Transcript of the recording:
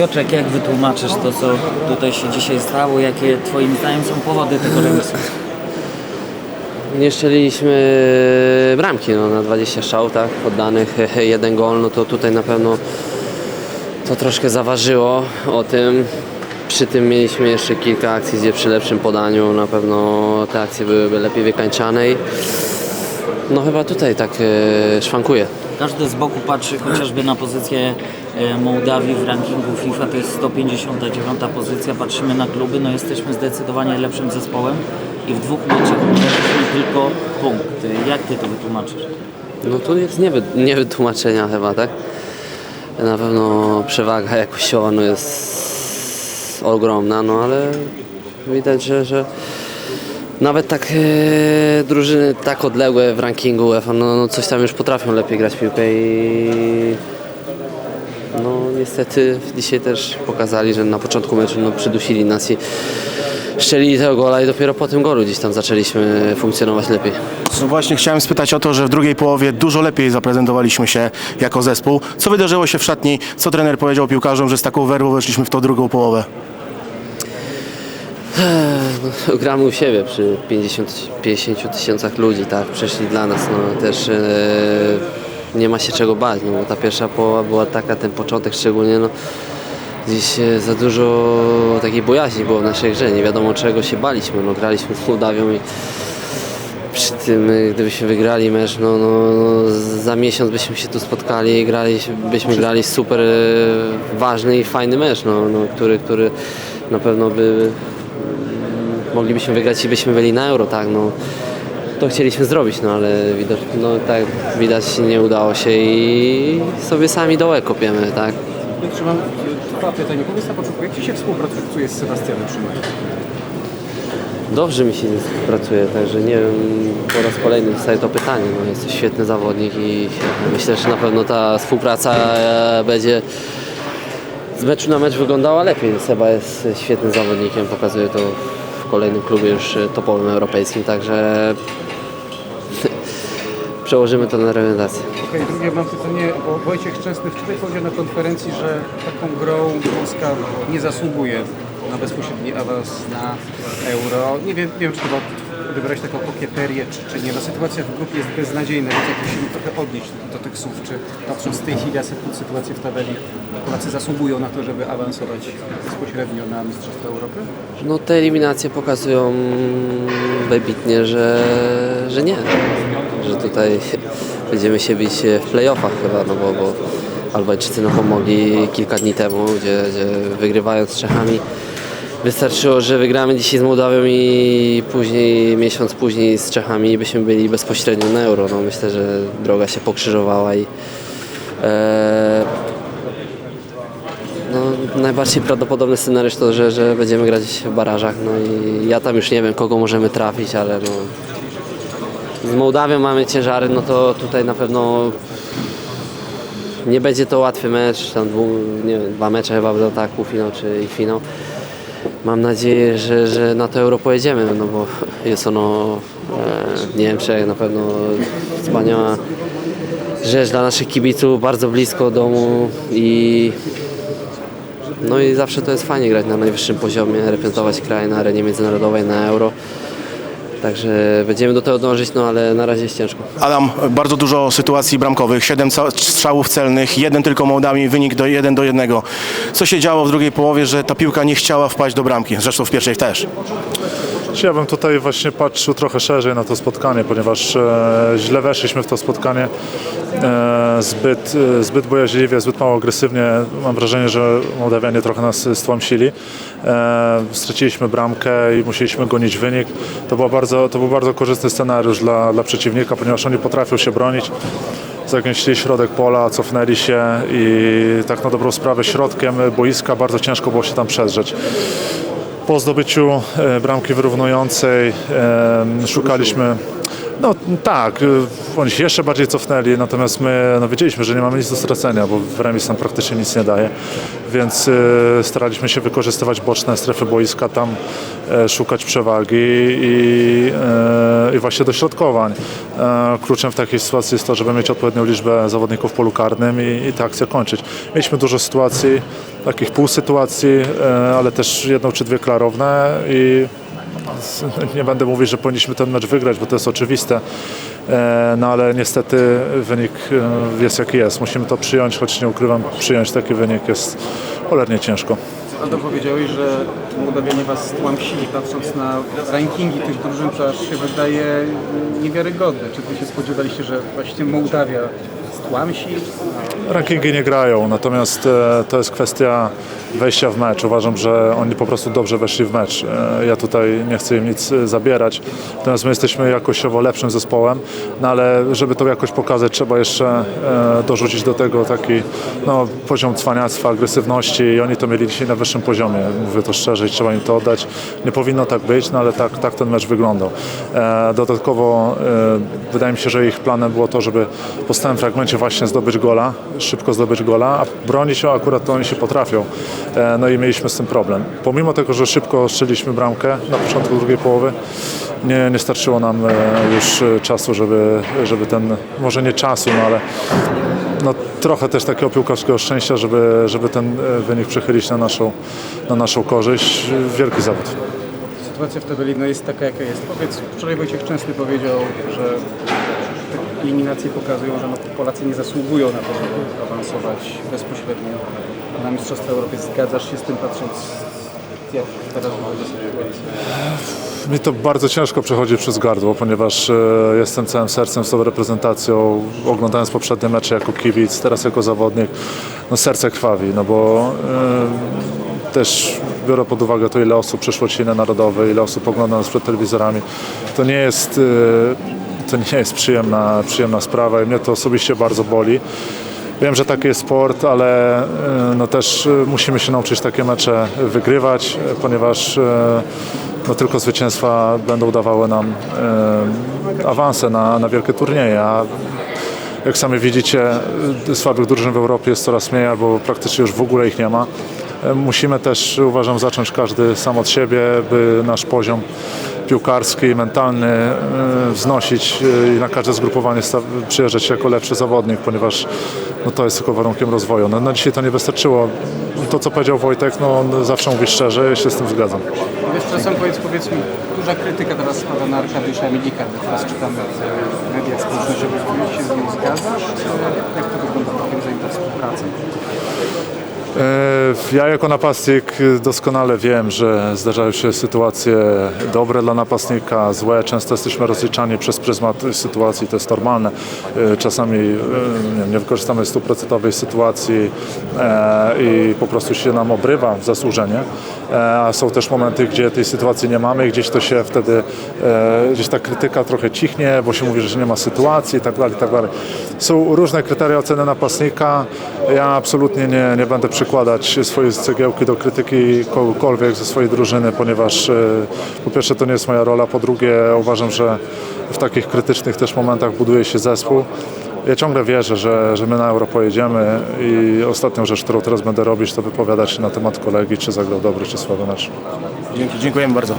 Piotrek, jak wytłumaczysz to, co tutaj się dzisiaj stało? Jakie twoim zdaniem są powody tego remisu? Nie strzeliliśmy bramki no, na 20 strzał, tak, oddanych jeden gol, no to tutaj na pewno to troszkę zaważyło o tym. Przy tym mieliśmy jeszcze kilka akcji, gdzie przy lepszym podaniu na pewno te akcje byłyby lepiej wykańczane i no chyba tutaj tak e, szwankuje. Każdy z boku patrzy chociażby na pozycję Mołdawii w rankingu FIFA, to jest 159 pozycja. Patrzymy na kluby, no jesteśmy zdecydowanie lepszym zespołem i w dwóch meczach mieliśmy tylko punkt. Jak ty to wytłumaczysz? No tu jest nie, nie wytłumaczenia chyba, tak? Na pewno przewaga jakościowa no jest ogromna, no ale widać, że, że nawet tak e, drużyny tak odległe w rankingu UEFA, no, no coś tam już potrafią lepiej grać piłkę i niestety dzisiaj też pokazali, że na początku meczu no, przydusili nas i szczelili tego gola i dopiero po tym golu gdzieś tam zaczęliśmy funkcjonować lepiej. No właśnie chciałem spytać o to, że w drugiej połowie dużo lepiej zaprezentowaliśmy się jako zespół. Co wydarzyło się w szatni? Co trener powiedział piłkarzom, że z taką werwą weszliśmy w tą drugą połowę? No, gramy u siebie przy 50, 50 tysiącach ludzi, tak, przyszli dla nas, no też e, nie ma się czego bać, no bo ta pierwsza połowa była taka, ten początek szczególnie, no gdzieś e, za dużo takiej bojaźni było w naszej grze, nie wiadomo czego się baliśmy, no graliśmy z Mołdawią i przy tym, e, gdybyśmy wygrali mecz, no, no, no za miesiąc byśmy się tu spotkali i grali, byśmy grali super e, ważny i fajny mecz, no, no, który, który na pewno by moglibyśmy wygrać i byśmy byli na euro, tak, no. To chcieliśmy zrobić, no ale widać, no tak widać nie udało się i sobie sami dołek kopiemy, tak. Piotrze, mam dwa pytania. Powiedz na początku, jak Ci się współpracuje z Sebastianem Szymanem? Dobrze mi się z nim pracuje, także nie wiem, po raz kolejny dostaję to pytanie, no jest to świetny zawodnik i myślę, że na pewno ta współpraca e, będzie z meczu na mecz wyglądała lepiej. Seba jest świetnym zawodnikiem, pokazuje to w kolejnym klubie już e, topowym europejskim, także przełożymy to na realizację. Okej, drugie mam pytanie, bo Wojciech Szczęsny wczoraj powiedział na konferencji, że taką grą Polska nie zasługuje na bezpośredni awans na euro. Nie wiem, nie wiem czy to odebrać taką kokieterię, czy, czy nie. No, sytuacja w grupie jest beznadziejna, więc jak musimy trochę odnieść do tych słów, czy patrząc z tej chwili na sytuację w tabeli, Polacy zasługują na to, żeby awansować bezpośrednio na Mistrzostwa Europy? No te eliminacje pokazują wybitnie, że, że nie. Że tutaj będziemy się bić w playoffach chyba, no bo, bo Albańczycy nam pomogli kilka dni temu, gdzie, gdzie wygrywając z Czechami wystarczyło, że wygramy dzisiaj z Mołdawią i później, miesiąc później z Czechami byśmy byli bezpośrednio na euro. No myślę, że droga się pokrzyżowała i e, no, najbardziej prawdopodobny scenariusz to, że, że będziemy grać w barażach. No i ja tam już nie wiem, kogo możemy trafić, ale no, z Mołdawią mamy ciężary, no to tutaj na pewno nie będzie to łatwy mecz. Tam dwu, nie dwa mecze chyba będą tak, półfinał czy i finał. Mam nadzieję, że, że na to Euro pojedziemy, no bo jest ono e, w Niemczech na pewno wspaniała rzecz dla naszych kibiców, bardzo blisko domu i no i zawsze to jest fajnie grać na najwyższym poziomie, reprezentować kraj na arenie międzynarodowej, na euro. Także będziemy do tego dążyć, no ale na razie jest ciężko. Adam, bardzo dużo sytuacji bramkowych, 7 strzałów celnych, jeden tylko Mołdami, wynik do 1 do 1. Co się działo w drugiej połowie, że ta piłka nie chciała wpaść do bramki? Zresztą w pierwszej też. Ja bym tutaj właśnie patrzył trochę szerzej na to spotkanie, ponieważ e, źle weszliśmy w to spotkanie e, zbyt, e, zbyt bojaźliwie, zbyt mało agresywnie. Mam wrażenie, że Mołdawianie trochę nas stłamsili. E, straciliśmy bramkę i musieliśmy gonić wynik. To, była bardzo, to był bardzo korzystny scenariusz dla, dla przeciwnika, ponieważ oni potrafią się bronić. Zagęścili środek pola, cofnęli się i tak na dobrą sprawę środkiem boiska bardzo ciężko było się tam przedrzeć. Po zdobyciu e, bramki wyrównującej e, szukaliśmy, No tak, y, oni się jeszcze bardziej cofnęli, natomiast my no, wiedzieliśmy, że nie mamy nic do stracenia, bo w remis nam praktycznie nic nie daje, więc y, staraliśmy się wykorzystywać boczne strefy boiska, tam e, szukać przewagi i, e, i właśnie dośrodkowań. E, kluczem w takiej sytuacji jest to, żeby mieć odpowiednią liczbę zawodników w polu karnym i, i tę akcję kończyć. Mieliśmy dużo sytuacji, takich półsytuacji, e, ale też jedną czy dwie klarowne i nie będę mówić, że powinniśmy ten mecz wygrać, bo to jest oczywiste, E, no ale niestety wynik e, jest jaki jest. Musimy to przyjąć, choć nie ukrywam, przyjąć taki wynik jest cholernie ciężko. Aldo powiedziałeś, że Mołdawianie was tłamsili, patrząc na rankingi tych drużyn, to aż się wydaje niewiarygodne. Czy wy się spodziewaliście, że właśnie Mołdawia stłamsi? Rankingi nie grają, natomiast e, to jest kwestia wejścia w mecz. Uważam, że oni po prostu dobrze weszli w mecz. E, ja tutaj nie chcę im nic e, zabierać, natomiast my jesteśmy jakościowo lepszym zespołem, no ale żeby to jakoś pokazać, trzeba jeszcze dorzucić do tego taki no, poziom cwaniactwa, agresywności i oni to mieli dzisiaj na wyższym poziomie. Mówię to szczerze i trzeba im to oddać. Nie powinno tak być, no ale tak, tak ten mecz wyglądał. Dodatkowo wydaje mi się, że ich planem było to, żeby po stałym fragmencie właśnie zdobyć gola, szybko zdobyć gola, a bronić się akurat to oni się potrafią. E, no i mieliśmy z tym problem. Pomimo tego, że szybko strzeliśmy bramkę na początku drugiej połowy, nie, nie starczyło nam e, już e, czasu, żeby, żeby ten, może nie czasu, no ale no, trochę też takiego piłkarskiego szczęścia, żeby, żeby ten wynik przechylić na naszą, na naszą korzyść. Wielki zawód. Sytuacja w tabeli no, jest taka, jaka jest. Powiedz, wczoraj Wojciech Częsny powiedział, że eliminacje pokazują, że no, Polacy nie zasługują na to, żeby awansować bezpośrednio na Mistrzostwa Europy. Zgadzasz się z tym, patrząc jak teraz sytuacja? Mi to bardzo ciężko przechodzi przez gardło, ponieważ e, jestem całym sercem z tą reprezentacją. Oglądając poprzednie mecze jako kibic, teraz jako zawodnik, no serce krwawi, no bo e, też biorę pod uwagę to, ile osób przyszło ci na narodowe, ile osób ogląda nas przed telewizorami. To nie jest, e, to nie jest przyjemna, przyjemna sprawa i mnie to osobiście bardzo boli. Wiem, że taki jest sport, ale e, no też e, musimy się nauczyć takie mecze wygrywać, ponieważ e, no tylko zwycięstwa będą dawały nam awanse na, na wielkie turnieje. A jak sami widzicie, słabych drużyn w Europie jest coraz mniej albo praktycznie już w ogóle ich nie ma. Musimy też, uważam, zacząć każdy sam od siebie, by nasz poziom piłkarski, mentalny e, wznosić e, i na każde zgrupowanie przyjeżdżać jako lepszy zawodnik, ponieważ no, to jest tylko warunkiem rozwoju. No, na dzisiaj to nie wystarczyło. To, co powiedział Wojtek, no, on zawsze mówi szczerze, ja się z tym zgadzam. Wiesz, czasem powiedz, powiedz mi, duża krytyka teraz spada na Arkadiusza Milika, bo teraz czytamy w mediach społecznościowych, czy się z nim zgadzasz? Jak to wygląda Twoim zdaniem ta współpraca? E, Ja jako napastnik doskonale wiem, że zdarzają się sytuacje dobre dla napastnika, złe. Często jesteśmy rozliczani przez pryzmat sytuacji, to jest normalne. E, Czasami e, nie, wykorzystamy stuprocentowej sytuacji i po prostu się nam obrywa zasłużenie. A są też momenty, gdzie tej sytuacji nie mamy i gdzieś to się wtedy, gdzieś ta krytyka trochę cichnie, bo się mówi, że nie ma sytuacji i tak dalej, i tak. Są różne kryteria oceny napastnika. Ja absolutnie nie, nie będę przykładać swojej cegiełki do krytyki kogokolwiek ze swojej drużyny, ponieważ e, po pierwsze to nie jest moja rola, po drugie uważam, że w takich krytycznych też momentach buduje się zespół. Ja ciągle wierzę, że, że my na Euro pojedziemy i ostatnią rzecz, którą teraz będę robić, to wypowiadać się na temat kolegi, czy zagrał dobry, czy słaby mecz. Dzięki, dziękujemy bardzo.